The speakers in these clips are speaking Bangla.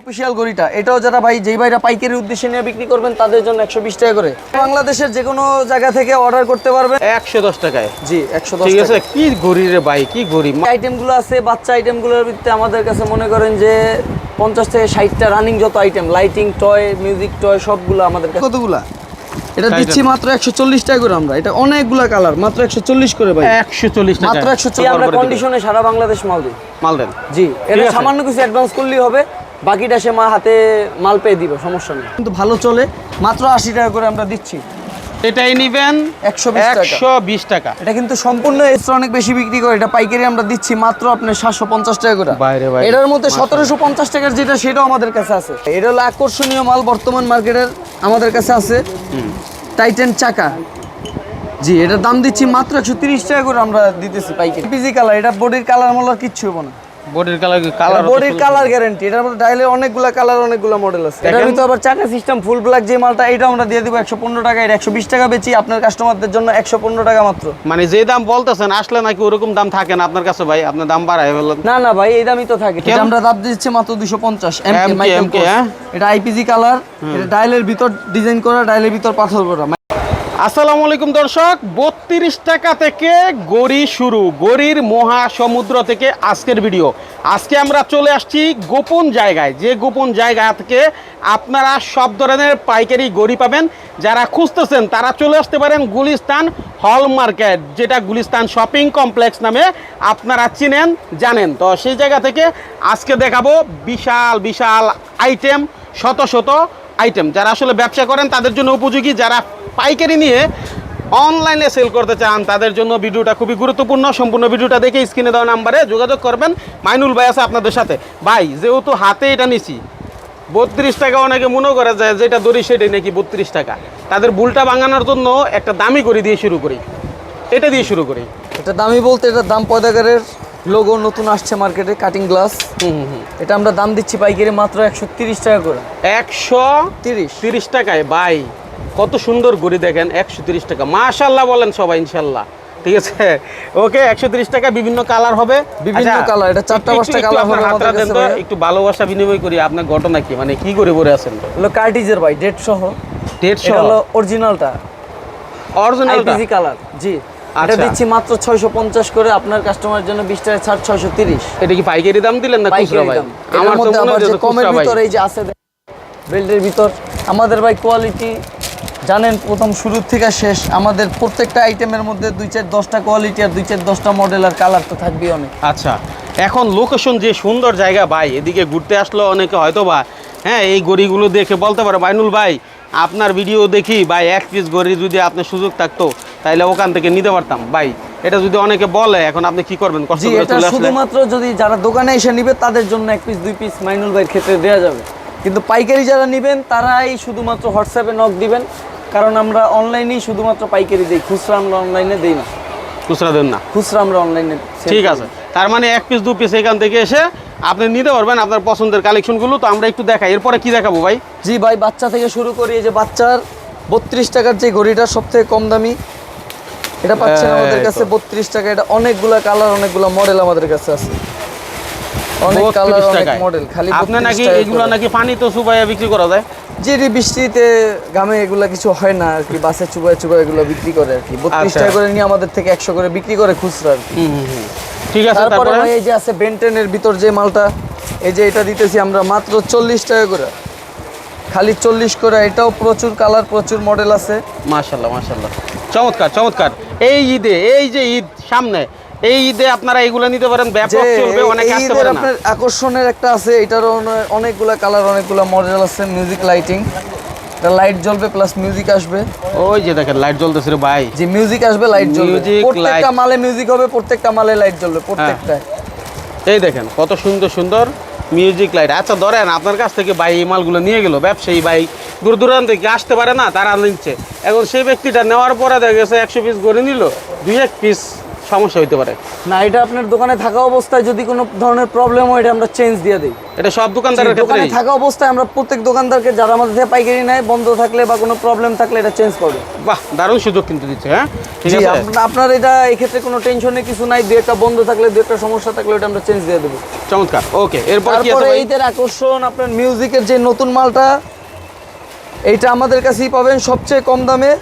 অফিসিয়াল গড়িটা এটাও যারা ভাই যেই ভাইরা পাইকারি উদ্দেশ্যে নিয়ে বিক্রি করবেন তাদের জন্য একশো বিশ টাকা করে। বাংলাদেশের যে কোনো জায়গা থেকে অর্ডার করতে পারবেন। একশো দশ টাকায়। জি একশো দশ ঠিক আছে কি গড়ি রে ভাই কি গড়ি আইটেমগুলো আছে বাচ্চা আইটেমগুলোর ভিত্তিতে আমাদের কাছে মনে করেন যে পঞ্চাশ থেকে ষাটটা রানিং যত item lighting toy music toy সবগুলো আমাদের কাছে। কতগুলা? এটা দিচ্ছি মাত্র একশো চল্লিশ টাকা করে আমরা। এটা অনেকগুলা কালার মাত্র একশো চল্লিশ করে ভাই। একশো চল্লিশ টাকা মাত্র একশো চল্লিশ আমরা কন্ডিশনে সারা বাংলাদেশ মাল দিই। মাল দেন জি এটা সামান্য কিছু অ্যাডভান্স করলেই হবে। বাকিটা সে মা হাতে মাল পেয়ে দিবে সমস্যা নেই। কিন্তু ভালো চলে মাত্র আশি টাকা করে আমরা দিচ্ছি। এটাই নিবেন 120 টাকা। একশো বিশ টাকা। এটা কিন্তু সম্পূর্ণ এক্সট্রা অনেক বেশি বিক্রি করে এটা পাইকারি আমরা দিচ্ছি মাত্র আপনার সাতশো পঞ্চাশ টাকা করে। বাইরে বাইরে। এটার মধ্যে সতেরোশো পঞ্চাশ টাকার যেটা সেটাও আমাদের কাছে আছে। এটা হলো আকর্ষণীয় মাল বর্তমান মার্কেটের আমাদের কাছে আছে। টাইটেন চাকা। জি এটার দাম দিচ্ছি মাত্র একশো তিরিশ টাকা করে আমরা দিতেছি পাইকারি। পিজি কালার এটা বডির কালার মালার কিচ্ছু হব না। বডির কালার কালার বডির কালার গ্যারান্টি এটার মধ্যে ডাইলে অনেকগুলা কালার অনেকগুলা মডেল আছে। এটার ভিতরে আবার চাকা সিস্টেম ফুল ব্ল্যাক যে মালটা এটা আমরা দিয়ে দিব একশো পনেরো টাকা এটা একশো বিশ টাকা বেচি আপনার কাস্টমারদের জন্য একশো পনেরো টাকা মাত্র। মানে যে দাম বলতেছেন আসলে নাকি ওরকম দাম থাকে না আপনার কাছে ভাই? আপনার দাম বাড়ায় না না ভাই এই দামই তো থাকে। এটা আমরা দাম দিচ্ছি মাত্র দুশো পঞ্চাশ এমকে মাইকেল হ্যাঁ? এটা আইপিজি কালার এটা ডাইলের ভিতর ডিজাইন করা ডাইলের ভিতর পাথর করা। আসসালামু আলাইকুম দর্শক, বত্রিশ টাকা থেকে গড়ি শুরু, গড়ির মহাসমুদ্র থেকে আজকের ভিডিও। আজকে আমরা চলে আসছি গোপন জায়গায়, যে গোপন জায়গা থেকে আপনারা সব ধরনের পাইকারি গড়ি পাবেন। যারা খুঁজতেছেন, তারা চলে আসতে পারেন গুলিস্তান হল মার্কেট, যেটা গুলিস্তান শপিং কমপ্লেক্স নামে আপনারা চিনেন, জানেন। তো সেই জায়গা থেকে আজকে দেখাবো বিশাল বিশাল আইটেম শত শত আইটেম যারা আসলে ব্যবসা করেন, তাদের জন্য উপযোগী। যারা পাইকারি নিয়ে অনলাইনে সেল করতে চান তাদের জন্য ভিডিওটা খুবই গুরুত্বপূর্ণ। সম্পূর্ণ ভিডিওটা দেখে স্ক্রিনে দেওয়া নাম্বারে যোগাযোগ করবেন। মাইনুল ভাই আছে আপনাদের সাথে। ভাই যেহেতু হাতে এটা নিছি বত্রিশ টাকা অনেকে মনে করে যায় যেটা দড়ি সেটাই নাকি বত্রিশ টাকা। তাদের ভুলটা ভাঙানোর জন্য একটা দামি করে দিয়ে শুরু করি। এটা দিয়ে শুরু করি। এটা দামি বলতে এটার দাম পয়দাগারের লোগো নতুন আসছে মার্কেটে কাটিং গ্লাস হুম হুম হুম। এটা আমরা দাম দিচ্ছি পাইকারি মাত্র একশো তিরিশ টাকা করে। একশো তিরিশ। তিরিশ টাকায় ভাই। কত সুন্দর ঘড়ি দেখেন একশো তিরিশ টাকা। মাশাল্লাহ বলেন সবাই ইনশাল্লাহ ঠিক আছে? ওকে একশো তিরিশ টাকা বিভিন্ন কালার হবে। বিভিন্ন আচ্ছা, colour, এটা চারটা পাঁচটা আপনার হবে হাতটা দেন তো, একটু ভালোবাসা বিনিময় করি। আপনার ঘটনা কি? মানে কি করে পরে আছেন? হলো কার্টিজের ভাই ডেট সহ দেড়শো এটা হলো অরিজিনালটা অরিজিনালটা আইপিজি কালার জি। এটা আচ্ছা। দিচ্ছি মাত্র ছয়শো পঞ্চাশ করে আপনার কাস্টমারের জন্য বিশ টাকা ছাড় ছয়শো তিরিশ। এটা কি পাইকারি দাম দিলেন না খুচরা ভাই? আমার তো মনে হচ্ছে কমের ভিতর এই যে আছে বেল্টের ভিতর আমাদের ভাই কোয়ালিটি জানেন প্রথম শুরু থেকে শেষ আমাদের প্রত্যেকটা আইটেমের মধ্যে দুই চার দশটা কোয়ালিটি আর দুই চার দশটা মডেল আর কালার তো থাকবেই অনেক। আচ্ছা এখন লোকেশন যে সুন্দর জায়গা ভাই এদিকে ঘুরতে আসলো অনেকে হয়তো বা হ্যাঁ এই গড়িগুলো দেখে বলতে পারে বাইনুল ভাই আপনার ভিডিও দেখি ভাই এক পিস গড়ি যদি আপনার সুযোগ থাকতো তাহলে ওখান থেকে নিতে পারতাম। ভাই এটা যদি অনেকে বলে এখন আপনি কি করবেন? কষ্ট করে চলে আসলে। শুধুমাত্র যদি যারা দোকানে এসে নিবে তাদের জন্য এক পিস দুই পিস মাইনুল ভাইয়ের ক্ষেত্রে দেওয়া যাবে। কিন্তু পাইকারি যারা নেবেন তারাই শুধুমাত্র হোয়াটসঅ্যাপে নক দিবেন। কারণ আমরা অনলাইনেই শুধুমাত্র পাইকারি দিই খুচরা আমরা অনলাইনে দিই না। খুচরা দেন না। খুচরা আমরা অনলাইনে ঠিক আছে। তার মানে এক পিস দু পিস এখান থেকে এসে আপনি নিতে পারবেন আপনার পছন্দের কালেকশনগুলো তো আমরা একটু দেখাই। এরপরে কি দেখাবো ভাই? জি ভাই বাচ্চা থেকে শুরু করি। এই যে বাচ্চার বত্রিশ টাকার যে ঘড়িটা সব থেকে কম দামি এটা পাচ্ছেন আমাদের কাছে বত্রিশ টাকা। এটা অনেকগুলা কালার অনেকগুলা মডেল আমাদের কাছে আছে। অনেক কালার অনেক মডেল খালি আপনার নাকি এগুলো নাকি পানি তো সুবাইয়া বিক্রি করা যায়? যে বৃষ্টিতে এগুলা কিছু হয় না আর কি বাসে চুবায় চুবায় এগুলো বিক্রি করে আর কি। বত্রিশ আচ্ছা। টাকা করে নিয়ে আমাদের থেকে একশো করে বিক্রি করে খুচরা আর কি। ঠিক আছে তারপরে তারপরে? ভাই এই যে আছে বেন্টেনের ভিতর যে মালটা এই যে এটা দিতেছি আমরা মাত্র চল্লিশ টাকা করে। খালি চল্লিশ করে এটাও প্রচুর কালার প্রচুর মডেল আছে। মাশাল্লাহ মাশাল্লাহ। চমৎকার চমৎকার। এই ঈদে এই যে ঈদ সামনে এই ঈদে আপনারা এগুলো নিতে পারেন ব্যাপক চলবে অনেকে এই আসতে পারে না। আপনার আকর্ষণের একটা আছে এটারও অনে- অনেকগুলা কালার অনেকগুলা মডেল আছে মিউজিক লাইটিং এটা লাইট জ্বলবে প্লাস মিউজিক আসবে। ওই যে দেখেন লাইট জ্বলতেছে রে ভাই। যে মিউজিক আসবে লাইট জ্বলবে। প্রত্যেকটা মালে মিউজিক হবে প্রত্যেকটা মালে লাইট জ্বলবে প্রত্যেকটা এই দেখেন কত সুন্দর সুন্দর মিউজিক লাইট আচ্ছা ধরেন আপনার কাছ থেকে ভাই এই মালগুলো নিয়ে গেল ব্যবসায়ী ভাই দূর দূরান্ত থেকে আসতে পারে না তারা নিচ্ছে। এখন সেই ব্যক্তিটা নেওয়ার পরে দেখা গেছে একশো পিস গড়ে নিল দুই এক পিস সমস্যা হইতে পারে। না এটা আপনার দোকানে থাকা অবস্থায় যদি কোনো ধরনের প্রবলেম হয় এটা আমরা চেঞ্জ দিয়ে দিই। এটা সব দোকানদারের দোকানে থাকা অবস্থায় আমরা প্রত্যেক দোকানদারকে যারা আমাদের থেকে পাইকারি নেয় বন্ধ থাকলে বা কোনো প্রবলেম থাকলে এটা চেঞ্জ করবে। বাহ দারুণ সুযোগ কিন্তু দিচ্ছে হ্যাঁ? ঠিক আছে। আপনা- আপনার এটা এই ক্ষেত্রে কোনো টেনশনে কিছু নাই দু একটা বন্ধ থাকলে দু একটা সমস্যা থাকলে এটা আমরা চেঞ্জ দিয়ে দেবো। চমৎকার ওকে এরপর কি আছে এইদের আকর্ষণ আপনার মিউজিকের যে নতুন মালটা এইটা আমাদের কাছেই পাবেন সবচেয়ে কম দামে।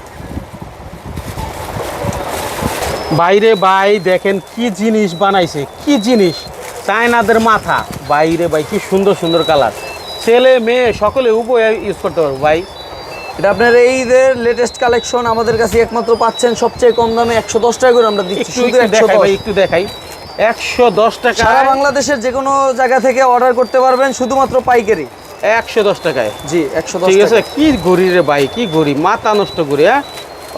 বাইরে ভাই দেখেন কি জিনিস বানাইছে কি জিনিস? চায়নাদের মাথা। বাইরে ভাই কি সুন্দর সুন্দর কালার। ছেলে মেয়ে সকলে উভয় ইউজ করতে পারব ভাই। এটা আপনার এইদের লেটেস্ট কালেকশন আমাদের কাছে একমাত্র পাচ্ছেন সবচেয়ে কম দামে একশো দশ টাকা করে আমরা দিচ্ছি একটু শুধু একশো একটু দেখাই। একশো দশ টাকা সারা বাংলাদেশের যে কোনো জায়গা থেকে অর্ডার করতে পারবেন শুধুমাত্র পাইকারি। একশো দশ টাকায়। জি একশো দশ ঠিক আছে কি ঘড়ি রে ভাই কি ঘড়ি মাথা নষ্ট করি হ্যাঁ?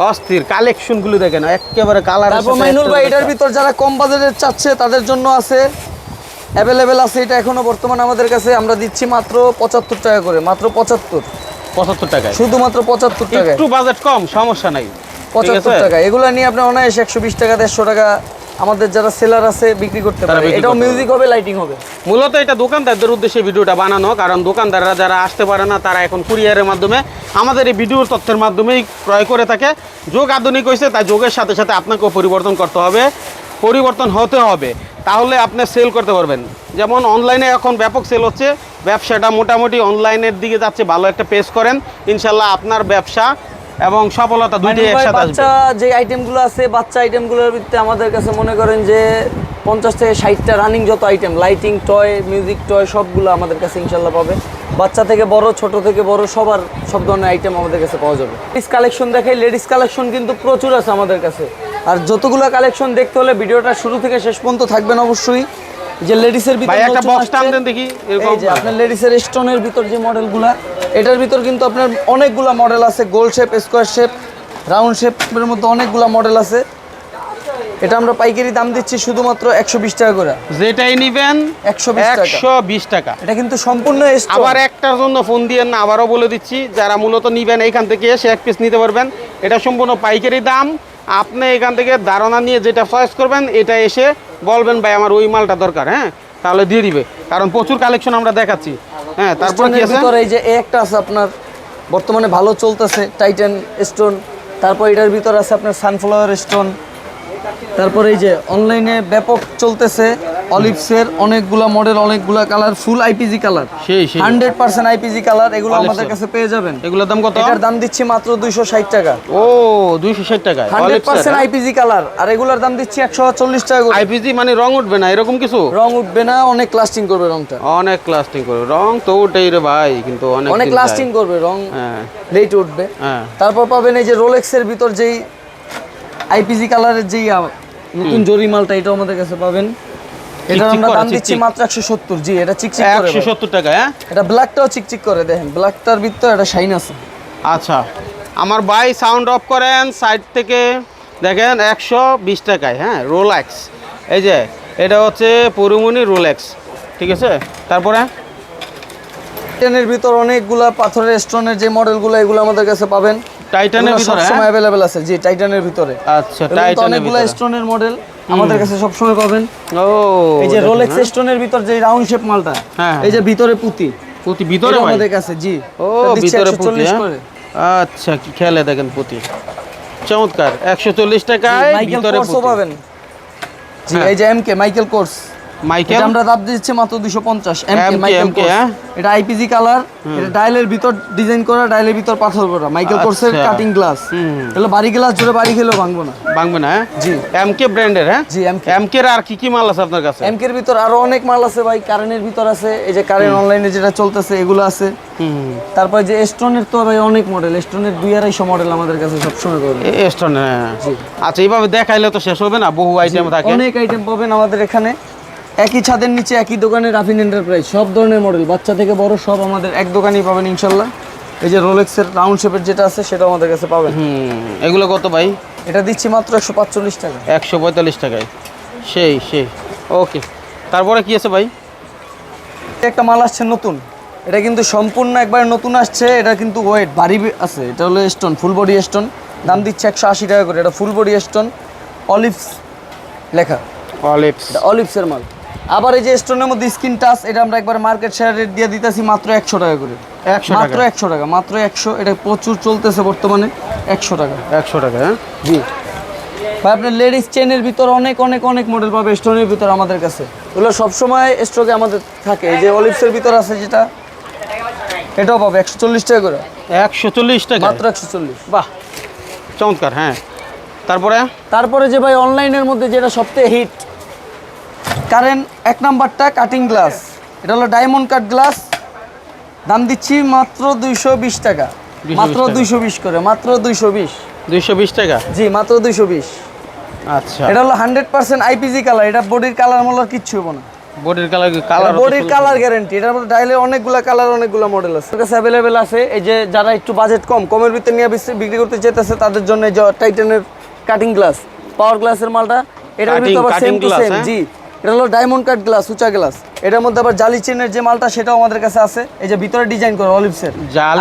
অস্থির কালেকশনগুলো দেখেন একেবারে কালার তারপর মাইনুল ভাই এটার ভিতর যারা কম বাজারের চাচ্ছে তাদের জন্য আছে অ্যাভেলেবেল আছে এটা এখনও বর্তমানে আমাদের কাছে আমরা দিচ্ছি মাত্র পঁচাত্তর টাকা করে মাত্র পঁচাত্তর। পঁচাত্তর টাকা শুধুমাত্র পঁচাত্তর টাকা একটু বাজেট কম সমস্যা নাই। পঁচাত্তর টাকা এগুলো নিয়ে আপনি অনায়াসে একশো বিশ টাকা দেড়শো টাকা আমাদের যারা সেলার আছে বিক্রি করতে পারে। এটাও মিউজিক হবে লাইটিং হবে। মূলত এটা দোকানদারদের উদ্দেশ্যে ভিডিওটা বানানো কারণ দোকানদাররা যারা আসতে পারে না তারা এখন কুরিয়ারের মাধ্যমে আমাদের এই ভিডিওর তথ্যের মাধ্যমেই ক্রয় করে থাকে। যোগ আধুনিক হয়েছে তাই যোগের সাথে সাথে আপনাকেও পরিবর্তন করতে হবে। পরিবর্তন হতে হবে। তাহলে আপনি সেল করতে পারবেন। যেমন অনলাইনে এখন ব্যাপক সেল হচ্ছে। ব্যবসাটা মোটামুটি অনলাইনের দিকে যাচ্ছে ভালো একটা পেজ করেন। ইনশাল্লাহ আপনার ব্যবসা এবং সফলতা দুইটাই একসাথে আসবে। বাচ্চা যে আইটেমগুলো আছে বাচ্চা আইটেমগুলোর ভিত্তিতে আমাদের কাছে মনে করেন যে পঞ্চাশ থেকে ষাটটা রানিং যত item lighting toy music toy সবগুলো আমাদের কাছে ইনশাল্লাহ পাবে। বাচ্চা থেকে বড় ছোট থেকে বড় সবার সব ধরনের আইটেম আমাদের কাছে পাওয়া যাবে। লেডিস কালেকশন দেখাই লেডিস কালেকশন কিন্তু প্রচুর আছে আমাদের কাছে। আর যতগুলো কালেকশন দেখতে হলে ভিডিওটা শুরু থেকে শেষ পর্যন্ত থাকবেন অবশ্যই। যে লেডিসের ভিতর একটা বক্স টান দেন দেখি এরকম এই যে আপনার লেডিসের স্টোনের ভিতর যে মডেলগুলা এটার ভিতর কিন্তু আপনার অনেকগুলো মডেল আছে গোল শেপ স্কোয়ার শেপ রাউন্ড শেপের মধ্যে অনেকগুলো মডেল আছে। এটা আমরা পাইকারি দাম দিচ্ছি শুধুমাত্র একশো বিশ টাকা করে। যেটাই নিবেন 120 টাকা। একশো বিশ টাকা। এটা কিন্তু সম্পূর্ণ। আবার একটার জন্য ফোন দিয়ে না আবারও বলে দিচ্ছি যারা মূলত নিবেন এইখান থেকে এসে এক পিস নিতে পারবেন। এটা সম্পূর্ণ পাইকারি দাম। আপনি এখান থেকে ধারণা নিয়ে যেটা চয়েস করবেন এটা এসে বলবেন ভাই আমার ওই মালটা দরকার হ্যাঁ? তাহলে দিয়ে দিবে। কারণ প্রচুর কালেকশন আমরা দেখাচ্ছি। হ্যাঁ তারপর কি আছে? ভিতরে এই যে একটা আছে আপনার বর্তমানে ভালো চলতেছে টাইটান স্টোন তারপর এটার ভিতর আছে আপনার সানফ্লাওয়ার স্টোন তারপর এই যে অনলাইনে ব্যাপক চলতেছে অলিভসের অনেকগুলা মডেল অনেকগুলা কালার ফুল আইপিজি কালার সেই সেই। হান্ড্রেড পার্সেন্ট আইপিজি কালার এগুলো আমাদের কাছে পেয়ে যাবেন। এগুলোর দাম কত? এটার দাম দিচ্ছি মাত্র দুইশো ষাট টাকা। ও দুইশো ষাট টাকায়। হান্ড্রেড পার্সেন্ট আইপিজি কালার আর এগুলোর দাম দিচ্ছি একশো চল্লিশ টাকা করে। আইপিজি মানে রং উঠবে না এরকম কিছু? রং উঠবে না অনেক লাস্টিং করবে রংটা। অনেক লাস্টিং করবে। রং তো উঠেই রে ভাই কিন্তু অনেক অনেক লাস্টিং করবে রং হ্যাঁ। লেট উঠবে। হ্যাঁ। তারপর পাবেন এই যে রোলেক্সের ভিতর যেই আইপিজি কালারের যেই নতুন জরি মালটা এটাও আমাদের কাছে পাবেন। এটা আমরা দাম দিচ্ছি মাত্র একশো সত্তর। জি এটা চিকচিক করে একশো ভাই। সত্তর টাকা হ্যাঁ? এটা ব্ল্যাকটাও চিকচিক করে দেখেন। ব্ল্যাকটার ভিতর এটা শাইন আছে। আচ্ছা আমার ভাই সাউন্ড অফ করেন সাইড থেকে দেখেন একশো বিশ টাকায় হ্যাঁ রোল্যাক্স এই যে এটা হচ্ছে পুরুমনি রোল্যাক্স ঠিক আছে? তারপরে? টাইটানের ভিতর অনেকগুলা পাথরের স্টোনের যে মডেলগুলো এগুলো আমাদের কাছে পাবেন। টাইটানের ভিতরে সবসময় অ্যাভেলেবেল আছে। জি টাইটানের ভিতরে। আচ্ছা টাইটানের অনেকগুলা স্টোনের মডেল আমাদের কাছে সব সময় পাবেন। ও এই যে রোলেক্স হ্যাঁ। স্টোনের ভিতর যে রাউন্ড শেপ মালটা হ্যাঁ, এই যে ভিতরে পুতি। পুতি ভিতরে আমাদের কাছে জি। ও ভিতরে 140 পুঁতি হ্যাঁ? আচ্ছা কি খেলে দেখেন পুঁতি। চমৎকার একশো চল্লিশ টাকায় ভিতরে পুতি। পাবেন। জি হ্যাঁ। এই যে এমকে মাইকেল কোর্স মাইকেল আমরা দাম দিচ্ছি মাত্র 250 এমকে মাইকেল হ্যাঁ? এটা আইপিজি কালার এটা ডায়ালের ভিতর ডিজাইন করা ডায়ালের ভিতর পাথর করা। মাইকেল কোর্সের। Cutting glass. এগুলো বাড়ি গ্লাস জোরে বাড়ি খেলেও ভাঙবো না। ভাঙবে না হ্যাঁ? জি। এমকে ব্র্যান্ডের হ্যাঁ? জি এমকে এমকের আর কি কি মাল আছে আপনার কাছে? এমকের ভিতর আরও অনেক মাল আছে ভাই কারেন্টের ভিতর আছে এই যে কারেন্ট অনলাইনে যেটা চলতেছে এগুলো আছে। তারপর যে স্টোনের তো ভাই অনেক মডেল স্টোনের দুই আড়াইশো মডেল আমাদের কাছে সবসময় পাবেন স্টোন হ্যাঁ। আচ্ছা এইভাবে দেখাইলে তো শেষ হবে না বহু আইটেম থাকে। অনেক আইটেম পাবেন আমাদের এখানে। একই ছাদের নিচে একই দোকানে রাফিন এন্টারপ্রাইজ সব ধরনের মডেল বাচ্চা থেকে বড় সব আমাদের এক দোকানেই পাবেন ইনশাল্লাহ। এই যে রোলেক্সের রাউন্ড শেপের যেটা আছে সেটা আমাদের কাছে পাবেন। হুম এগুলো কত ভাই? এটা দিচ্ছি মাত্র একশো পাঁচচল্লিশ টাকা। একশো পঁয়তাল্লিশ টাকায়। সেই সেই ওকে তারপরে কি আছে ভাই? একটা মাল আসছে নতুন। এটা কিন্তু সম্পূর্ণ একবার নতুন আসছে এটা কিন্তু ওয়েট ভারী আছে। এটা হলো স্টোন ফুল বডি স্টোন দাম দিচ্ছে একশো আশি টাকা করে এটা ফুল বডি স্টোন অলিভস লেখা। অলিভস এটা অলিভসের মাল। আবার এই যে স্টোনের মধ্যে স্ক্রিন টাচ এটা আমরা একবার মার্কেট শেয়ার রেট দিয়ে দিতেছি মাত্র একশো টাকা করে। 100 টাকা? মাত্র একশো টাকা মাত্র একশো এটা প্রচুর চলতেছে বর্তমানে একশো টাকা। একশো টাকা হ্যাঁ? জি। ভাই আপনার লেডিস চেনের ভিতর অনেক অনেক অনেক মডেল পাবে স্টোনের ভিতর আমাদের কাছে। এগুলো সবসময় স্টকে আমাদের থাকে। এই যে অলিভসের ভিতর আছে যেটা এটাও পাবে একশো চল্লিশ টাকা করে। একশো চল্লিশ টাকা? মাত্র একশো চল্লিশ। বাহ চমৎকার হ্যাঁ। তারপরে? তারপরে যে ভাই অনলাইনের মধ্যে যেটা সবথেকে হিট কারেন্ট এক নাম্বারটা কাটিং গ্লাস এটা হলো ডায়মন্ড কাট গ্লাস দাম দিচ্ছি মাত্র দুইশো বিশ টাকা। মাত্র দুইশো বিশ করে মাত্র দুইশো বিশ। দুইশো বিশ টাকা? জি মাত্র দুইশো বিশ। আচ্ছা। এটা হলো হান্ড্রেড পার্সেন্ট আইপিজি কালার এটা বডির কালার মলার কিচ্ছু হব না। বডির কালার কালার বডির কালার গ্যারান্টি এটার মধ্যে ডাইলে অনেকগুলা কালার অনেকগুলা মডেল আছে। কাছে অ্যাভেলেবেল আছে। এই যে যারা একটু বাজেট কম কমের ভিতরে নিয়ে বিক্রি করতে চাইতেছে তাদের জন্য যে টাইটানের কাটিং গ্লাস পাওয়ার গ্লাসের মালটা এটার ভিতরে সেম টু সেম? জি। এটা হলো ডায়মন্ড কাট গ্লাস উঁচা গ্লাস এটার মধ্যে আবার জালি চেনের যে মালটা সেটাও আমাদের কাছে আছে। এই যে ভিতরে ডিজাইন করে অলিভসের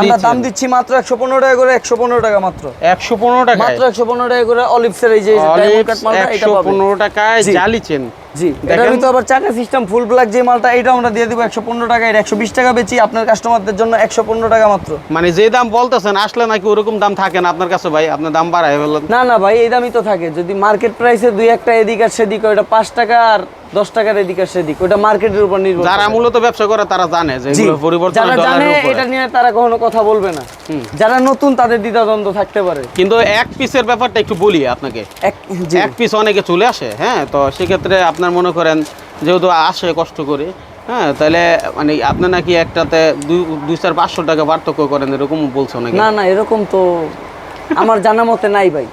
আমরা দাম দিচ্ছি মাত্র একশো পনেরো টাকা করে একশো পনেরো টাকা মাত্র। একশো পনেরো টাকা মাত্র একশো পনেরো টাকা করে অলিভসের এই যে ডায়মন্ড কাট মালটা এটা একশো পাবেন পনেরো টাকায় জালি চেন। জি। এটার ভিতরে আবার চাকা সিস্টেম ফুল ব্ল্যাক যে মালটা এটা আমরা দিয়ে দিব একশো পনেরো টাকা। এটা একশো বিশ টাকা বেচি আপনার কাস্টমারদের জন্য একশো পনেরো টাকা মাত্র। মানে যে দাম বলতেছেন আসলে নাকি ওরকম দাম থাকে না আপনার কাছে ভাই? আপনার দাম বাড়ায় বললেন না না ভাই এই দামই তো থাকে। যদি মার্কেট প্রাইসে দুই একটা এদিক আর সেদিক ওটা পাঁচ টাকা আর দশ টাকার এদিক আর সেদিক ওটা মার্কেটের উপর নির্ভর যারা মূলত ব্যবসা করে তারা জানে যে এগুলো পরিবর্তন যারা জানে এটা নিয়ে তারা কখনো কথা বলবে না। যারা নতুন তাদের দ্বিধাদ্বন্দ্ব থাকতে পারে। কিন্তু এক পিসের ব্যাপারটা একটু বলি আপনাকে। এক পিস অনেকে চলে আসে হ্যাঁ? তো সেক্ষেত্রে আপনার মনে করেন যেহেতু আসে কষ্ট করে হ্যাঁ? তাহলে মানে আপনি নাকি একটাতে দুই চার পাঁচশো টাকা পার্থক্য করেন এরকম বলছে অনেকে। না না এরকম তো আমার জানা মতে নাই ভাই।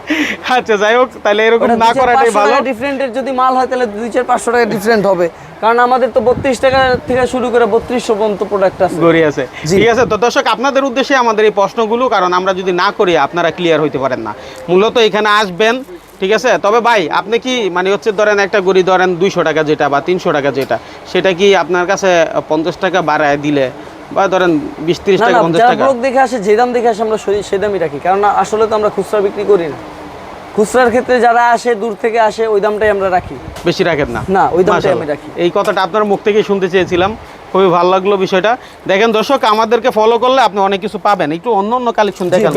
আচ্ছা যাই হোক তাহলে এরকম না করাটাই ভালো। ডিফারেন্টের যদি মাল হয় তাহলে দুই চার পাঁচশো টাকা ডিফারেন্ট হবে। কারণ আমাদের তো বত্রিশ টাকা থেকে শুরু করে বত্রিশশো পর্যন্ত প্রোডাক্ট আছে। গড়ি আছে। ঠিক আছে তো দর্শক আপনাদের উদ্দেশ্যে আমাদের এই প্রশ্নগুলো কারণ আমরা যদি না করি আপনারা ক্লিয়ার হইতে পারেন না। মূলত এখানে আসবেন ঠিক আছে? তবে ভাই আপনি কি মানে হচ্ছে ধরেন একটা গড়ি ধরেন দুইশো টাকা যেটা বা তিনশো টাকা যেটা সেটা কি আপনার কাছে পঞ্চাশ টাকা বাড়ায় দিলে বা ধরেন বিশ তিরিশ টাকা পঞ্চাশ টাকা? দেখে আসে যে দাম দেখে আসে আমরা সে- সে দামই রাখি। কারণ আসলে তো আমরা খুচরা বিক্রি করি না। খুচরার ক্ষেত্রে যারা আসে দূর থেকে আসে ওই দামটাই আমরা রাখি। বেশি রাখেন না? না, ওই দামটাই। আমি রাখি। এই কথাটা আপনার মুখ থেকে শুনতে চেয়েছিলাম। খুবই ভালো লাগল বিষয়টা। দেখেন দর্শক আমাদেরকে ফলো করলে আপনি অনেক কিছু পাবেন। একটু অন্য অন্য কালেকশন দেখেন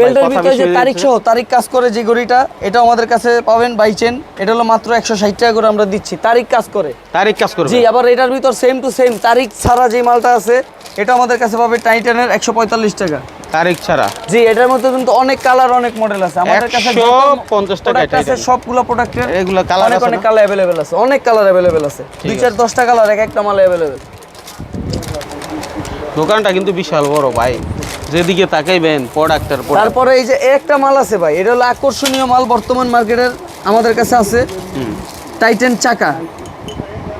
তারিখ। সহ তারিখ কাজ করে যে ঘড়িটা এটা আমাদের কাছে পাবেন বাই চেন এটা হলো মাত্র একশো ষাট টাকা করে আমরা দিচ্ছি। তারিখ কাজ করে। তারিখ কাজ করবে। জি আবার এটার ভিতর সেম টু সেম তারিখ ছাড়া যে মালটা আছে এটা আমাদের কাছে পাবে টাইটানের একশো পঁয়তাল্লিশ টাকা। তারিখ ছাড়া। জি এটার মধ্যে কিন্তু অনেক কালার অনেক মডেল আছে। আমাদের কাছে যত 150 টাকা product আছে সবগুলো প্রোডাক্টের এগুলো colour অনেক অনেক কালার অ্যাভেলেবেল আছে অনেক কালার অ্যাভেলেবেল আছে। দুই চার দশটা কালার এক একটা মাল অ্যাভেলেবেল দোকানটা কিন্তু বিশাল বড় ভাই। যেদিকে তাকাইবেন প্রোডাক্টের প্রোডাক্ট তারপরে এই যে একটা মাল আছে ভাই এটা হলো আকর্ষণীয় মাল বর্তমান মার্কেটের আমাদের কাছে আছে। টাইটেন চাকা।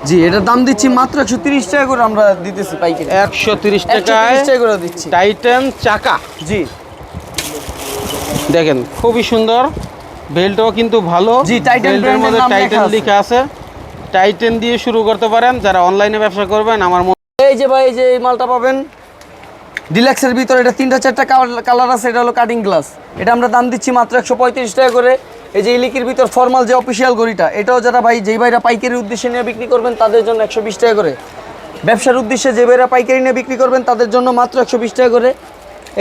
জি এটার দাম দিচ্ছি মাত্র একশো তিরিশ টাকা করে আমরা দিতেছি পাইকারি। একশো তিরিশ একশো টাকা করে দিচ্ছি। টাইটান চাকা। জি। দেখেন খুবই সুন্দর। বেল্টও কিন্তু ভালো। জি, বেল্টের মধ্যে টাইটান। লেখা আছে। টাইটান দিয়ে শুরু করতে পারেন যারা অনলাইনে ব্যবসা করবেন আমার মনে এই যে ভাই এই যে এই মালটা পাবেন। ডিলাক্সের ভিতরে এটা তিনটা চারটা কালার আছে এটা হলো কাটিং গ্লাস এটা আমরা দাম দিচ্ছি মাত্র একশো পঁয়ত্রিশ টাকা করে। এই যে ইলিকির ভিতর ফর্মাল যে অফিসিয়াল গড়িটা এটাও যারা ভাই যেই ভাইরা পাইকারি উদ্দেশ্যে নিয়ে বিক্রি করবেন তাদের জন্য একশো বিশ টাকা করে। ব্যবসার উদ্দেশ্যে যে ভাইরা পাইকারি নিয়ে বিক্রি করবেন তাদের জন্য মাত্র একশো বিশ টাকা করে।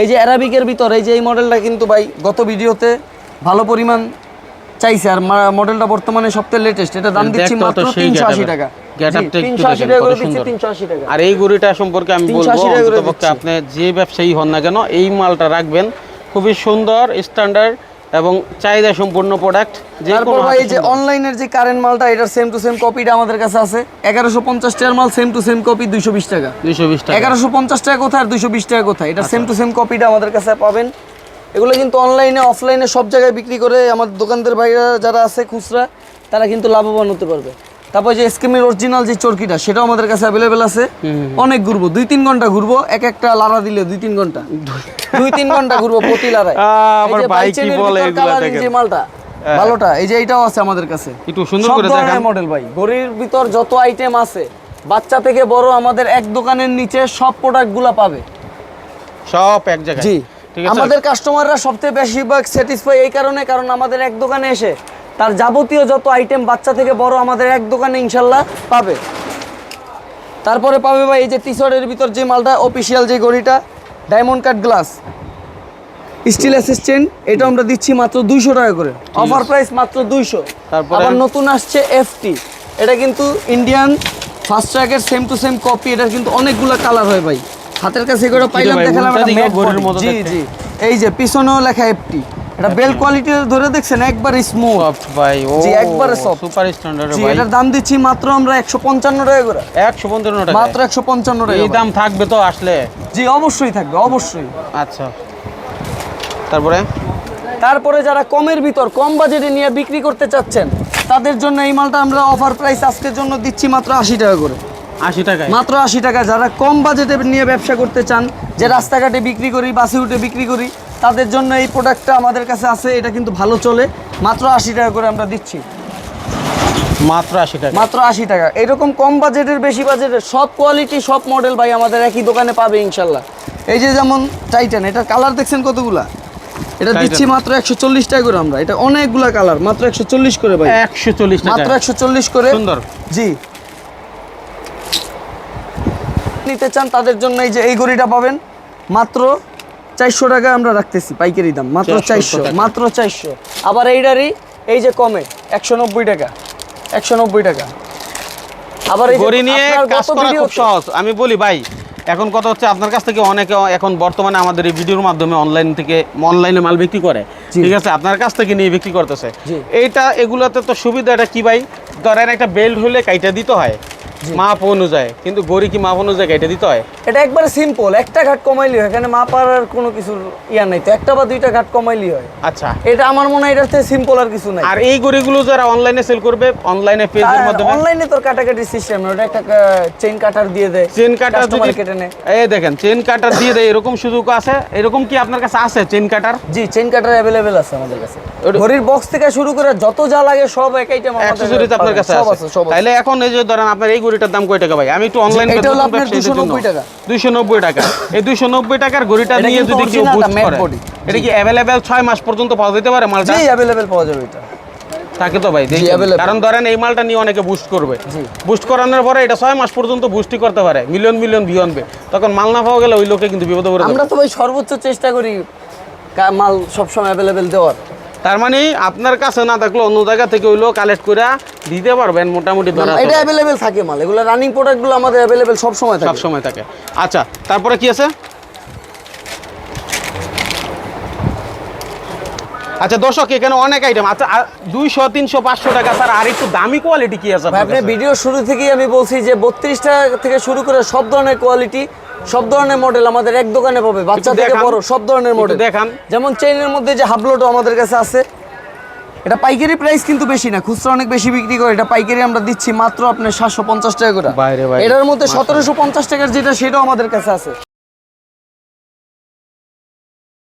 এই যে অ্যারাবিকের ভিতর এই যে এই মডেলটা কিন্তু ভাই গত ভিডিওতে ভালো পরিমাণ চাইছে। আর মডেলটা বর্তমানে সবথেকে লেটেস্ট এটা দাম দিচ্ছি মাত্র তিনশো আশি টাকা। আর এই গড়িটা সম্পর্কে আমি 380 বলব আপনি যে ব্যবসায়ী হন না কেন এই মালটা রাখবেন। খুবই সুন্দর স্ট্যান্ডার্ড এবং চাহিদা সম্পূর্ণ প্রোডাক্ট তারপর ভাই এই যে অনলাইনের যে কারেন্ট মালটা এটার সেম টু সেম কপিটা আমাদের কাছে আছে। এগারোশো পঞ্চাশ টাকার মাল সেম টু সেম কপি দুইশো বিশ টাকা। 220 টাকা। এগারোশো পঞ্চাশ টাকা কোথায় আর দুইশো বিশ টাকা কোথায়? এটা সেম টু সেম কপিটা আমাদের কাছে পাবেন। এগুলো কিন্তু অনলাইনে অফলাইনে সব জায়গায় বিক্রি করে আমার দোকানদের ভাইরা যারা আছে খুচরা তারা কিন্তু লাভবান হতে পারবে। তারপর যে স্কিমের অরিজিনাল যে চরকিটা সেটাও আমাদের কাছে অ্যাভেলেবেল আছে। অনেক ঘুরবো দুই তিন ঘণ্টা ঘুরবো এক একটা লারা দিলে দুই তিন ঘণ্টা। দুই তিন ঘণ্টা ঘুরবো প্রতি লারায় যে ভাই কি বলে এগুলা দেখেন। যে মালটা ভালোটা এই যে এটাও আছে আমাদের কাছে। একটু সুন্দর করে দেখান। মডেল ভাই। ঘড়ির ভিতর যত আইটেম আছে বাচ্চা থেকে বড় আমাদের এক দোকানের নিচে সব প্রোডাক্টগুলো পাবে। সব এক জায়গায়। জি। আমাদের কাস্টমাররা সবচেয়ে বেশিরভাগ স্যাটিসফাই এই কারণে কারণ আমাদের এক দোকানে এসে তার যাবতীয় যত আইটেম বাচ্চা থেকে বড় আমাদের এক দোকানে ইনশাল্লাহ পাবে। তারপরে পাবে ভাই এই যে টি শার্টের ভিতর যে মালটা অফিসিয়াল যে ঘড়িটা diamond cut glass steel assistant এটা আমরা দিচ্ছি মাত্র দুইশো টাকা করে। অফার প্রাইস মাত্র দুইশো। তারপরে? আবার নতুন আসছে এফটি এটা কিন্তু ইন্ডিয়ান ফার্স্ট ট্র্যাকের সেম টু সেম কপি এটা কিন্তু অনেকগুলো কালার হয় ভাই। হাতের কাছে এগুলো পাইলাম দেখালাম জি জি। এই যে পিছনেও লেখা এফটি এটা বেল কোয়ালিটি ধরে দেখছেন একবার স্মুথ সফট ভাই ও জি, একবারে soft। সুপার স্ট্যান্ডার্ড ভাই। এটার দাম দিচ্ছি মাত্র আমরা একশো পঞ্চান্ন টাকা করে। একশো পঞ্চান্ন টাকা মাত্র একশো পঞ্চান্ন টাকা এই দাম থাকবে তো আসলে? জি অবশ্যই থাকবে অবশ্যই। আচ্ছা। তারপরে? তারপরে যারা কমের ভিতর কম বাজেটে নিয়ে বিক্রি করতে চাচ্ছেন তাদের জন্য এই মালটা আমরা অফার প্রাইস আজকের জন্য দিচ্ছি মাত্র আশি টাকা করে। আশি টাকা মাত্র আশি টাকা। যারা কম বাজেটে নিয়ে ব্যবসা করতে চান যে রাস্তাঘাটে বিক্রি করি বাসে উঠে বিক্রি করি তাদের জন্য এই প্রোডাক্টটা আমাদের কাছে আছে এটা কিন্তু ভালো চলে। মাত্র আশি টাকা করে আমরা দিচ্ছি। মাত্র আশি টাকা। মাত্র আশি টাকা। এরকম কম বাজেটের বেশি বাজেটের সব কোয়ালিটি সব মডেল ভাই আমাদের একই দোকানে পাবে ইনশাল্লাহ। এই যে যেমন টাইটান এটার কালার দেখছেন কতগুলা? এটা দিচ্ছি মাত্র একশো চল্লিশ টাকা করে আমরা। এটা অনেকগুলা কালার মাত্র একশো চল্লিশ করে ভাই। একশো চল্লিশ মাত্র একশো চল্লিশ করে। সুন্দর। জি। নিতে চান তাদের জন্য এই যে এই ঘড়িটা পাবেন মাত্র চারশো টাকা আমরা রাখতেছি পাইকারি দাম মাত্র চারশো মাত্র চারশো। আবার এইটারই এই যে কমে একশো নব্বই টাকা একশো নব্বই টাকা। আবার গড়ি নিয়ে কাজ করা খুব সহজ। আমি বলি ভাই এখন কথা হচ্ছে আপনার কাছ থেকে অনেকে এখন বর্তমানে আমাদের এই ভিডিওর মাধ্যমে অনলাইন থেকে অনলাইনে মাল বিক্রি করে। ঠিক আছে? আপনার কাছ থেকে নিয়ে বিক্রি করতেছে। এইটা এগুলোতে তো সুবিধাটা কি ভাই? ধরেন একটা বেল্ট হলে কাইটা দিতে হয়। মাপ অনুযায়ী। কিন্তু গড়ি কি মাপ অনুযায়ী কাইটা দিতে হয়? এটা একবারে সিম্পল একটা ঘাট কমাইলি হয় এখানে মাপার আর কোনো কিছুর ইয়া নাই তো একটা বা দুইটা ঘাট কমাইলি হয়। আচ্ছা। এটা আমার মনে হয় এটার থেকে সিম্পল আর কিছু নাই। আর এই গড়িগুলো যারা অনলাইনে সেল করবে অনলাইনে পেজের মাধ্যমে? অনলাইনে তোর কাটাকাটি সিস্টেম ওটা একটা চেইন কাটার দিয়ে দেয় চেন কাটার যদি কেটে নেয়। এই দেখেন চেন কাটার দিয়ে দেয় এরকম সুযোগ আছে? এরকম কি আপনার কাছে আছে চেন কাটার জি চেইন কাটার অ্যাভেলেবেল আছে আমাদের কাছে। ঘড়ির বক্স থেকে শুরু করে যত যা লাগে সব এক আইটেম আমাদের অ্যাকসেসরিজ আপনার কাছে সব আছে। তাহলে এখন এই যে ধরেন আপনার এই ঘড়িটার দাম কয় টাকা ভাই? আমি একটু অনলাইন এটা হলো আপনার 290 টাকা। দুইশো নব্বই টাকা। এই দুইশো নব্বই টাকার ঘড়িটা নিয়ে যদি কেউ বুস্ট matte করে এটা কি অ্যাভেলেবেল ছয় মাস পর্যন্ত পাওয়া যেতে পারে মালটা? জি অ্যাভেলেবেল পাওয়া যাবে এটা। থাকে তো ভাই। কারণ ধরেন এই মালটা নিয়ে অনেকে বুস্ট করবে। বুস্ট করানোর পরে এটা ছয় মাস পর্যন্ত বুস্টই করতে পারে। মিলিয়ন মিলিয়ন ভিউ আনবে। তখন মাল না পাওয়া গেলে ওই লোকে কিন্তু বিপদে পড়ে আমরা তো ভাই সর্বোচ্চ চেষ্টা করি মাল সবসময় অ্যাভেলেবেল দেওয়ার। তার মানে আপনার কাছে না থাকলে অন্য জায়গা থেকে ওই লোক কালেক্ট করে দিতে পারবেন মোটামুটি ধরা এটা অ্যাভেলেবেল থাকে মাল। এগুলো রানিং প্রোডাক্টগুলো আমাদের অ্যাভেলেবেল সব সময় সব থাকে। সময় থাকে। আচ্ছা তারপরে কি আছে? আচ্ছা দর্শক এখানে অনেক আইটেম আচ্ছা দুইশো তিনশো পাঁচশো টাকা স্যার আর একটু দামি কোয়ালিটি কি আছে আপনি ভিডিও শুরু থেকেই আমি বলছি যে বত্রিশ টাকা থেকে শুরু করে সব ধরনের কোয়ালিটি সব ধরনের মডেল আমাদের এক দোকানে পাবে বাচ্চা থেকে বড় সব ধরনের মডেল দেখান। যেমন চেইনের মধ্যে যে হাবলোটো আমাদের কাছে আছে এটা পাইকারি প্রাইস কিন্তু বেশি না খুচরা অনেক বেশি বিক্রি করে এটা পাইকারি আমরা দিচ্ছি মাত্র আপনার সাতশো পঞ্চাশ টাকা করে। বাইরে বাইরে। এটার মধ্যে সতেরোশো পঞ্চাশ টাকার যেটা সেটাও আমাদের কাছে আছে।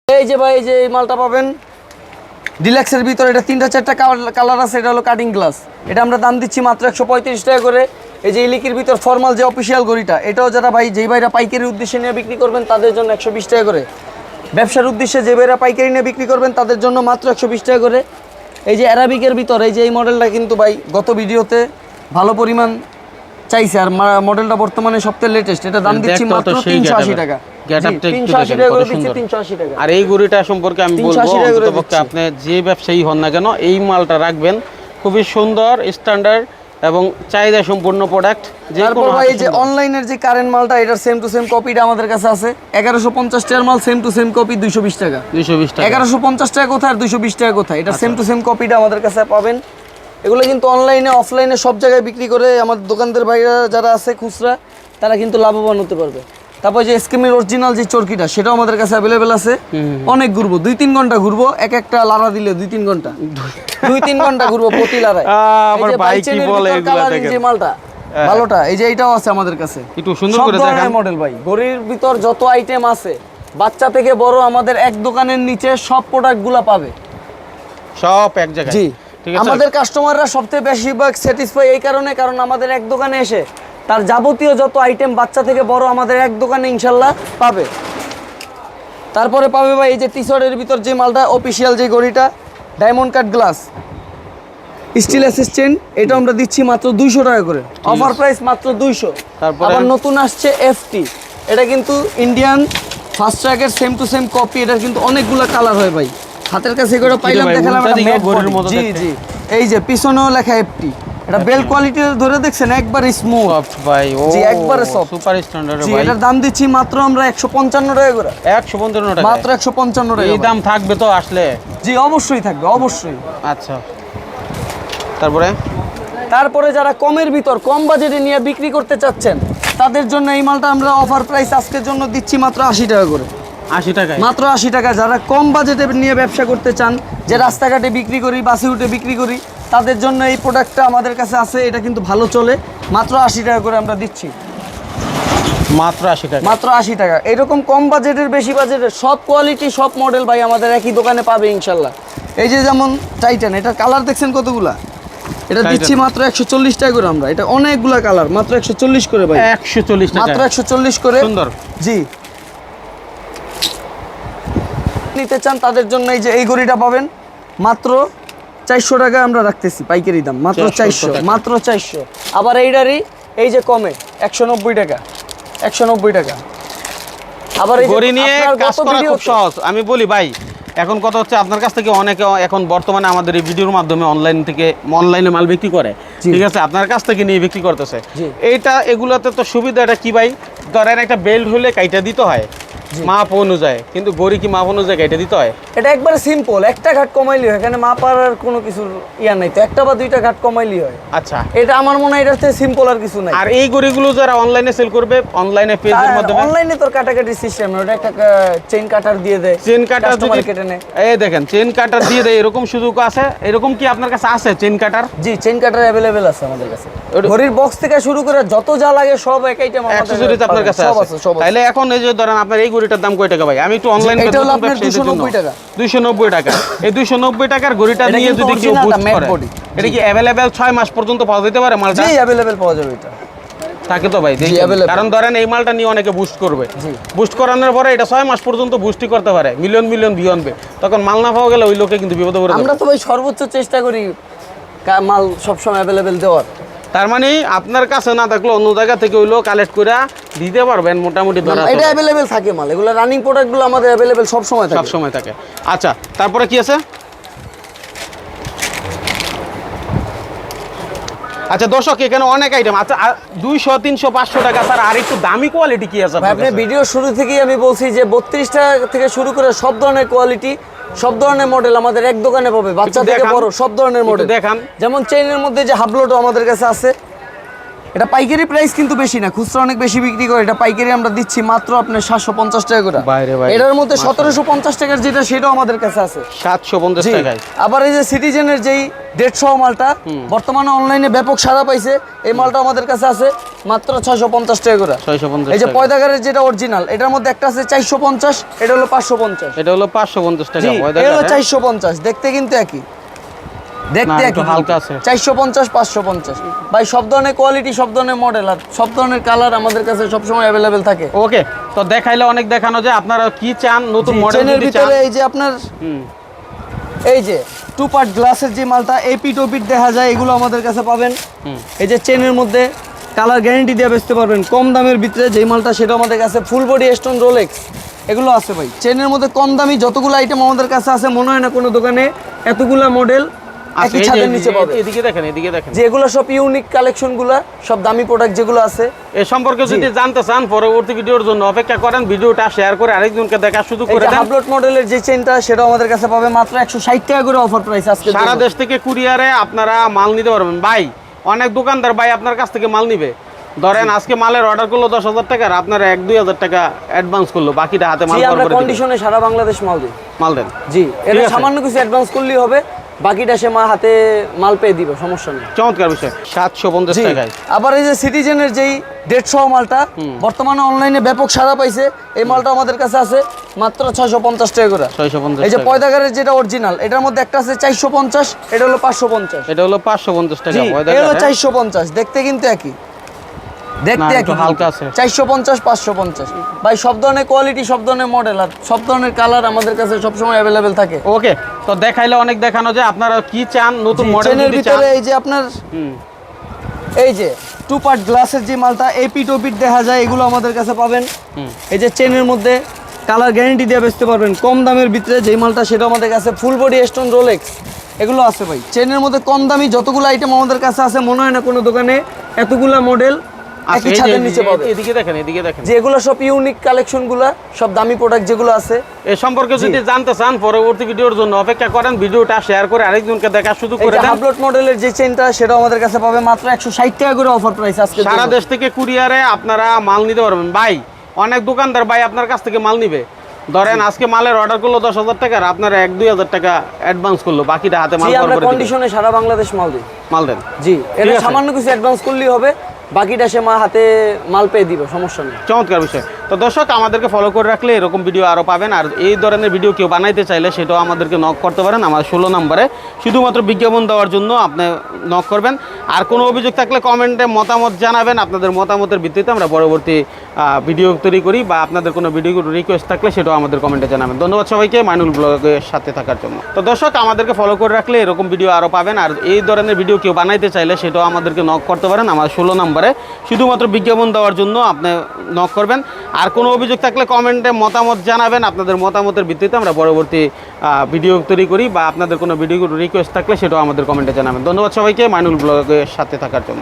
এই যে ভাই এই যে এই মালটা পাবেন। ডিলাক্সের ভিতরে এটা তিনটা চারটা কালার আছে এটা হলো কাটিং গ্লাস এটা আমরা দাম দিচ্ছি মাত্র একশো পঁয়ত্রিশ টাকা করে। এই যে ইলিকির ভিতর ফর্মাল যে অফিসিয়াল ঘড়িটা এটাও যারা ভাই যেই ভাইরা পাইকারি উদ্দেশ্যে নিয়ে বিক্রি করবেন তাদের জন্য একশো বিশ টাকা করে। ব্যবসার উদ্দেশ্যে যে ভাইরা পাইকারি নিয়ে বিক্রি করবেন তাদের জন্য মাত্র একশো বিশ টাকা করে। এই যে অ্যারাবিকের ভিতর এই যে এই মডেলটা কিন্তু ভাই গত ভিডিওতে ভালো পরিমাণ চাইছে। আর মডেলটা বর্তমানে সবথেকে লেটেস্ট এটা দাম দিচ্ছি মাত্র তো সেই তিনশো আশি getup-এ। টাকা। আর এই গড়িটা সম্পর্কে আমি 380 বলব। আপনি যে ব্যবসায়ী হন না কেন এই মালটা রাখবেন। খুবই সুন্দর স্ট্যান্ডার্ড এবং চাহিদা সম্পূর্ণ প্রোডাক্ট যে কোনো ভাই এই যে অনলাইনের যে কারেন্ট মালটা এটার সেম টু সেম কপিটা আমাদের কাছে আছে। এগারোশো পঞ্চাশ টাকার মাল সেম টু সেম কপি দুইশো বিশ টাকা। 220 টাকা। এগারোশো পঞ্চাশ টাকা কোথায় আর দুইশো বিশ টাকা কোথায়? এটা সেম টু সেম কপিটা আমাদের কাছে পাবেন। এগুলো কিন্তু অনলাইনে অফলাইনে সব জায়গায় বিক্রি করে আমাদের দোকানদার ভাইরা যারা আছে খুচরা তারা কিন্তু লাভবান হতে পারবে। তারপর যে স্কিমের অরিজিনাল যে চরকিটা সেটাও আমাদের কাছে অ্যাভেলেবেল আছে। অনেক ঘুরবো দুই তিন ঘণ্টা ঘুরবো এক একটা লারা দিলে দুই তিন ঘণ্টা। দুই তিন ঘণ্টা ঘুরবো প্রতি লারায় আহ, এই আমার যে ভাই কি বাইচেনের বলে ভিতর এগুলা coloring দেখেন। যে মালটা ভালোটা এই যে এটাও আছে আমাদের কাছে। একটু সুন্দর করে দেখান। মডেল ভাই ঘড়ির ভিতর যত আইটেম আছে বাচ্চা থেকে বড় আমাদের এক দোকানের নিচে সব প্রোডাক্টগুলো পাবে। সব এক জায়গায়। জি। আমাদের কাস্টমাররা সবথেকে বেশিরভাগ স্যাটিসফাই এই কারণে কারণ আমাদের এক দোকানে এসে তার যাবতীয় যত আইটেম বাচ্চা থেকে বড় আমাদের এক দোকানে ইনশাল্লাহ পাবে। তারপরে পাবে ভাই এই যে টি শার্টের ভিতর যে মালটা অফিসিয়াল যে ঘড়িটা diamond cut glass steel assistant এটা আমরা দিচ্ছি মাত্র দুইশো টাকা করে। অফার প্রাইস মাত্র দুইশো। তারপরে? আবার নতুন আসছে এফটি এটা কিন্তু ইন্ডিয়ান ফার্স্ট ট্র্যাকের সেম টু সেম কপি এটার কিন্তু অনেকগুলো কালার হয় ভাই। হাতের কাছে করে পাইলাম দেখালাম জি জি। এই যে পিছনেও লেখা এফটি এটা বেল কোয়ালিটি ধরে দেখছেন একবার স্মুথ সফট ভাই ও জি, একবারে soft। সুপার স্ট্যান্ডার্ড ভাই। এটার দাম দিচ্ছি মাত্র আমরা একশো পঞ্চান্ন টাকা করে। 155 টাকা মাত্র একশো পঞ্চান্ন টাকা এই দাম থাকবে তো আসলে? জি অবশ্যই থাকবে অবশ্যই। আচ্ছা। তারপরে? তারপরে যারা কমের ভিতর কম বাজেটে নিয়ে বিক্রি করতে চাচ্ছেন তাদের জন্য এই মালটা আমরা অফার প্রাইস আজকের জন্য দিচ্ছি মাত্র আশি টাকা করে। 80 টাকা মাত্র আশি টাকা। যারা কম বাজেটে নিয়ে ব্যবসা করতে চান যে রাস্তাঘাটে বিক্রি করি বাসে উঠে বিক্রি করি তাদের জন্য এই প্রোডাক্টটা আমাদের কাছে আছে এটা কিন্তু ভালো চলে। মাত্র আশি টাকা করে আমরা দিচ্ছি। মাত্র 80 টাকা। মাত্র আশি টাকা। এরকম কম বাজেটের বেশি বাজেটের সব কোয়ালিটি সব মডেল ভাই আমাদের একই দোকানে পাবে ইনশাল্লাহ। এই যে যেমন টাইটান এটা কালার দেখছেন কতগুলা? এটা দিচ্ছি মাত্র একশো চল্লিশ টাকা করে আমরা। এটা অনেকগুলা কালার মাত্র একশো চল্লিশ করে ভাই। একশো চল্লিশ মাত্র একশো চল্লিশ করে। সুন্দর। জি। নিতে চান তাদের জন্য এই যে এই ঘড়িটা পাবেন। মাত্র চারশো টাকা আমরা রাখতেছি পাইকারি দাম মাত্র চারশো মাত্র চারশো। আবার এইটারই এই যে কমে একশো নব্বই টাকা একশো নব্বই টাকা। আবার গড়ি নিয়ে কাজ করা খুব সহজ। আমি বলি ভাই এখন কথা হচ্ছে আপনার কাছ থেকে অনেকে এখন বর্তমানে আমাদের এই ভিডিওর মাধ্যমে অনলাইন থেকে অনলাইনে মাল বিক্রি করে। ঠিক আছে? আপনার কাছ থেকে নিয়ে বিক্রি করতেছে। এইটা এগুলাতে তো সুবিধাটা কি ভাই? ধরেন একটা বেল্ট হলে কাইটা দিতে হয়। মাপ অনুযায়ী। কিন্তু গড়ি কি মাপ অনুযায়ী কাইটা দিতে হয়? এটা একবারে সিম্পল একটা ঘাট কমাইলি হয় এখানে মাপার আর কোনো কিছু ইয়া নাই তো একটা বা দুইটা ঘাট কমাইলি হয়। আচ্ছা। এটা আমার মনে হয় থেকে সিম্পল আর কিছু নাই। আর এই গড়িগুলো যারা অনলাইনে সেল করবে অনলাইনে পেজের মাধ্যমে? অনলাইনে তোর কাটাকাটি সিস্টেম ওটা একটা চেইন কাটার দিয়ে দেয় চেন কাটার যদি কেটে নেয়। এই দেখেন চেন কাটার দিয়ে দেয় এরকম সুযোগ আছে? এরকম কি আপনার কাছে আছে চেন কাটার জি চেইন কাটার অ্যাভেলেবেল আছে আমাদের কাছে। ঘড়ির বক্স থেকে শুরু করে যত যা লাগে সব এক আইটেম আমাদের আপনার কাছে আছে। সব আছে। তাহলে এখন এই যে ধরেন আপনার এই ঘড়িটার দাম কয় টাকা ভাই? আমি একটু অনলাইন এটা হলো আপনার 290 টাকা। দুইশো নব্বই টাকা। এই দুইশো নব্বই টাকার ঘড়িটা নিয়ে যদি কেউ matte করে এটা কি অ্যাভেলেবেল ছয় মাস পর্যন্ত পাওয়া যেতে পারে মালটা? জি অ্যাভেলেবেল পাওয়া যাবে এটা। থাকে তো ভাই কারণ ধরেন এই মালটা নিয়ে অনেকে বুস্ট করবে। বুস্ট করানোর পরে এটা ছয় মাস পর্যন্ত বুস্টই করতে পারে। মিলিয়ন মিলিয়ন ভিউ আনবে। তখন মাল না পাওয়া গেলে ওই লোকে কিন্তু বিপদে পড়ে আমরা তো ভাই সর্বোচ্চ চেষ্টা করি মাল সবসময় অ্যাভেলেবেল দেওয়ার। তার মানে আপনার কাছে না থাকলে অন্য জায়গা থেকে ওইগুলো কালেক্ট করে দিতে পারবেন মোটামুটি ধরা এটা অ্যাভেলেবেল থাকে মাল। এগুলো রানিং প্রোডাক্টগুলো আমাদের অ্যাভেলেবেল সব সময় থাকে। সব সময় থাকে। আচ্ছা তারপরে কি আছে? আচ্ছা দর্শক এখানে অনেক আইটেম আচ্ছা দুইশো তিনশো পাঁচশো টাকা স্যার আর একটু দামি কোয়ালিটি কি আছে আপনি ভিডিও শুরু থেকেই আমি বলছি যে বত্রিশটা থেকে শুরু করে সব ধরনের কোয়ালিটি সব ধরনের মডেল আমাদের এক দোকানে পাবে বাচ্চা থেকে বড় সব ধরনের মডেল দেখান। যেমন চেইনের মধ্যে যে হাবলোটো আমাদের কাছে আছে এটা পাইকারি প্রাইস কিন্তু বেশি না খুচরা অনেক বেশি বিক্রি করে। এটা পাইকারি আমরা দিচ্ছি মাত্র আপনার সাতশো পঞ্চাশ টাকা করে। এটার মধ্যে সতেরোশো পঞ্চাশ টাকার যেটা সেটাও আমাদের কাছে আছে। সাতশো পঞ্চাশ টাকায়। আবার এই যে সিটিজেনের যেই দেড়শো মালটা বর্তমানে অনলাইনে ব্যাপক সাড়া পাইছে। এই মালটা আমাদের কাছে আছে মাত্র ছয়শো পঞ্চাশ টাকা করে। ছয়শো পঞ্চাশ এই যে। পয়দাগারের যেটা অরিজিনাল এটার মধ্যে একটা আছে চারশো পঞ্চাশ এটা হলো পাঁচশো পঞ্চাশ। এটা হলো পাঁচশো পঞ্চাশ টাকা এটা হলো চারশো পঞ্চাশ দেখতে কিন্তু একই। দেখতে একটু হালকা আছে। চারশো পঞ্চাশ পাঁচশো পঞ্চাশ। ভাই সব ধরনের কোয়ালিটি সব ধরনের মডেল আর সব ধরনের কালার আমাদের কাছে সবসময় অ্যাভেলেবেল থাকে। ওকে তো দেখাইলে অনেক দেখানো যায়। আপনারা কি চান? নতুন মডেল চেনের যদি চান? ভিতরে এই যে আপনার এই যে টু পার্ট গ্লাসের যে মালটা এই পিট ও পিট দেখা যায় এগুলো আমাদের কাছে পাবেন। এই যে চেনের মধ্যে কালার গ্যারেন্টি দিয়ে বেচতে পারবেন। কম দামের ভিতরে যেই মালটা সেটা আমাদের কাছে ফুল বডি স্টোন রোলেক্স এগুলো আছে ভাই। চেনের মধ্যে কম দামি যতগুলো আইটেম আমাদের কাছে আছে মনে হয় না কোনো দোকানে এতগুলা মডেল একই ছাদের নিচে পাবে। এদিকে দেখেন এদিকে দেখেন। যে এগুলো সব ইউনিক কালেকশনগুলো সব দামি প্রোডাক্ট যেগুলো আছে। এ সম্পর্কে যদি জানতে চান পরবর্তী ভিডিওর জন্য অপেক্ষা করেন ভিডিওটা শেয়ার করে আরেকজনকে দেখা এই করে দেন। হাবলট মডেলের যে চেনটা সেটাও আমাদের কাছে পাবে মাত্র একশো ষাট টাকা করে অফার প্রাইস আজকে সারা দেশ থেকে কুরিয়ারে আপনারা মাল নিতে পারবেন। ভাই অনেক দোকানদার ভাই আপনার কাছ থেকে মাল নিবে। ধরেন আজকে মালের অর্ডার করল দশ হাজার টাকার আপনারা এক দুই হাজার টাকা অ্যাডভান্স করল বাকিটা হাতে মাল কন্ডিশনে সারা বাংলাদেশ মাল দিই। মাল দেন। জি এটা সামান্য কিছু অ্যাডভান্স করলেই হবে। বাকিটা সে মা হাতে মাল পেয়ে দিবে সমস্যা নেই। চমৎকার বিষয়। সাতশো পঞ্চাশ টাকায়। আবার এই যে সিটিজেনের যেই দেড়শো মালটা বর্তমানে অনলাইনে ব্যাপক সাড়া পাইছে। এই মালটা আমাদের কাছে আছে মাত্র ছয়শো পঞ্চাশ টাকা করে। ছয়শো পঞ্চাশ এই যে পয়দাগারের যেটা অরিজিনাল এটার মধ্যে একটা আছে চারশো পঞ্চাশ এটা হলো পাঁচশো পঞ্চাশ। এটা হলো পাঁচশো পঞ্চাশ টাকা এটা হলো চারশো পঞ্চাশ দেখতে কিন্তু একই। দেখতে একটু একই হালকা আছে। চারশো পঞ্চাশ পাঁচশো পঞ্চাশ। ভাই সব ধরনের কোয়ালিটি সব ধরনের মডেল আর সব ধরনের কালার আমাদের কাছে সবসময় অ্যাভেলেবেল থাকে। ওকে তো দেখাইলে অনেক দেখানো যায়। আপনারা কি চান? নতুন মডেল চেনের যদি চান? ভিতরে এই যে আপনার এই যে টু পার্ট গ্লাসের যে মালটা এপিট ওপিট দেখা যায় এগুলো আমাদের কাছে পাবেন। এই যে চেনের মধ্যে কালার গ্যারেন্টি দিয়ে বেচতে পারবেন। কম দামের ভিতরে যেই মালটা সেটা আমাদের কাছে ফুল বডি স্টোন রোলেক্স এগুলো আছে ভাই। চেনের মধ্যে কম দামি যতগুলো আইটেম আমাদের কাছে আছে মনে হয় না কোনো দোকানে এতগুলো মডেল একই ছাদের নিচে পাবে? এদিকে দেখেন এদিকে দেখেন। যে এগুলো সব ইউনিক কালেকশনগুলো সব দামি প্রোডাক্ট যেগুলো আছে। এ সম্পর্কে যদি জানতে চান পরবর্তী ভিডিওর জন্য অপেক্ষা করেন ভিডিওটা শেয়ার করে আরেকজনকে দেখা এই করে দেন। হাবলট মডেলের যে চেনটা সেটাও আমাদের কাছে পাবে মাত্র একশো ষাট টাকা করে অফার প্রাইস আজকে সারা দেশ থেকে কুরিয়ারে আপনারা মাল নিতে পারবেন। ভাই অনেক দোকানদার ভাই আপনার কাছ থেকে মাল নিবে। ধরেন আজকে মালের অর্ডার করল দশ হাজার টাকার আপনারা এক দুই হাজার টাকা অ্যাডভান্স করল বাকিটা হাতে মাল। কন্ডিশনে সারা বাংলাদেশ মাল দিই। মাল দেন। জি এটা সামান্য কিছু অ্যাডভান্স করলেই হবে। বাকিটা সে মা হাতে মাল পেয়ে দিবে সমস্যা নেই। চমৎকার বিষয়। তো দর্শক, আমাদেরকে ফলো করে রাখলে এরকম ভিডিও আরও পাবেন। আর এই ধরনের ভিডিও কেউ বানাইতে চাইলে সেটাও আমাদেরকে নক করতে পারেন আমার ষোলো নম্বরে। শুধুমাত্র বিজ্ঞাপন দেওয়ার জন্য আপনি নক করবেন। আর কোনো অভিযোগ থাকলে কমেন্টে মতামত জানাবেন। আপনাদের মতামতের ভিত্তিতে আমরা পরবর্তী ভিডিও তৈরি করি বা আপনাদের কোনো ভিডিও রিকোয়েস্ট থাকলে সেটাও আমাদের কমেন্টে জানাবেন। ধন্যবাদ সবাইকে মাইনুল ব্লগের সাথে থাকার জন্য। তো দর্শক, আমাদেরকে ফলো করে রাখলে এরকম ভিডিও আরও পাবেন। আর এই ধরনের ভিডিও কেউ বানাইতে চাইলে সেটাও আমাদেরকে নক করতে পারেন আমার ষোলো নম্বরে। শুধুমাত্র বিজ্ঞাপন দেওয়ার জন্য আপনি নক করবেন। আর কোনো অভিযোগ থাকলে কমেন্টে মতামত জানাবেন। আপনাদের মতামতের ভিত্তিতে আমরা পরবর্তী ভিডিও তৈরি করি বা আপনাদের কোনো ভিডিও রিকোয়েস্ট থাকলে সেটাও আমাদের কমেন্টে জানাবেন। ধন্যবাদ সবাইকে, মাইনুল ব্লগের সাথে থাকার জন্য।